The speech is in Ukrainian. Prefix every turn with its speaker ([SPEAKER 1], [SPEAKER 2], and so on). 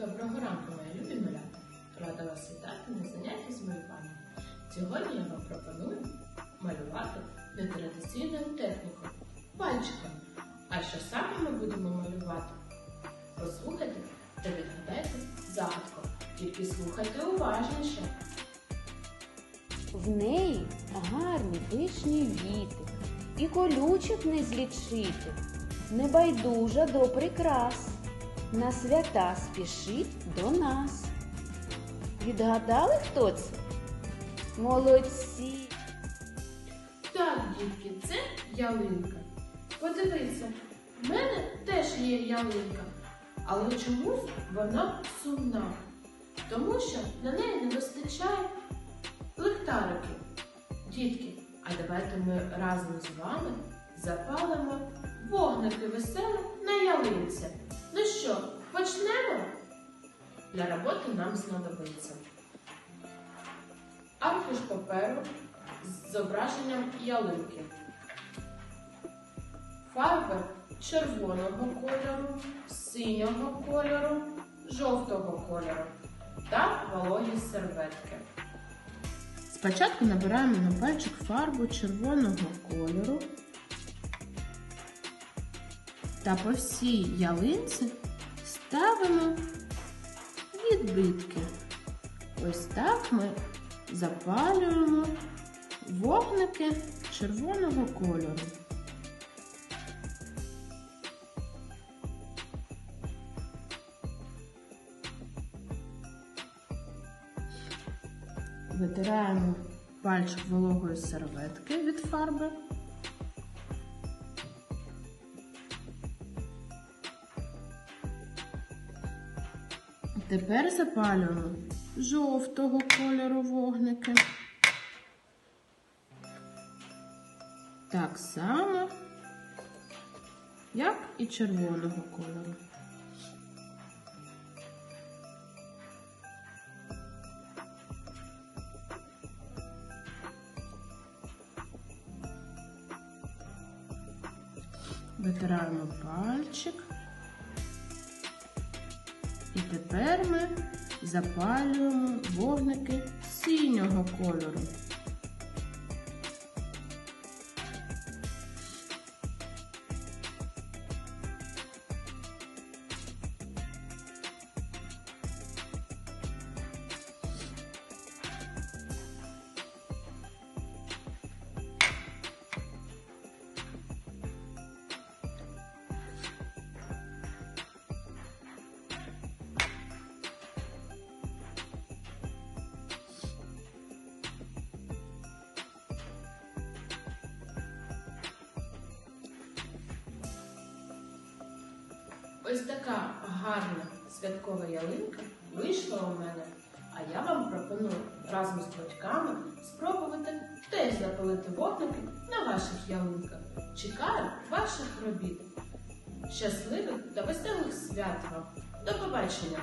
[SPEAKER 1] Доброго ранку, мої любі малята. Рада вас вітати на занятті з малювання. Сьогодні я вам пропоную малювати нетрадиційною технікою пальчиком. А що саме ми будемо малювати? Послухайте та відгадайте загадку. Тільки слухайте уважніше.
[SPEAKER 2] В неї гарні пишні віти, і колючок не злічити, небайдужа до прикрас, на свята спішить до нас. Відгадали хто це? Молодці!
[SPEAKER 1] Так, дітки, це ялинка. Подивіться, в мене теж є ялинка, але чомусь вона сумна, тому що на неї не вистачає лихтариків. Дітки, а давайте ми разом з вами запалимо вогники веселі на ялинці. Ну що, почнемо? Для роботи нам знадобиться аркуш паперу з зображенням ялинки, фарби червоного кольору, синього кольору, жовтого кольору та вологі серветки. Спочатку набираємо на пальчик фарбу червоного кольору та по всій ялинці ставимо відбитки. Ось так ми запалюємо вогники червоного кольору. Витираємо пальчик вологої серветки від фарби. Тепер запалюємо жовтого кольору вогники. Так само, як і червоного кольору. Витираємо пальчик. І тепер ми запалюємо вогники синього кольору. Ось така гарна святкова ялинка вийшла у мене. А я вам пропоную разом з батьками спробувати теж запалити вогники на ваших ялинках. Чекаю ваших робіт. Щасливих та веселих свят вам! До побачення!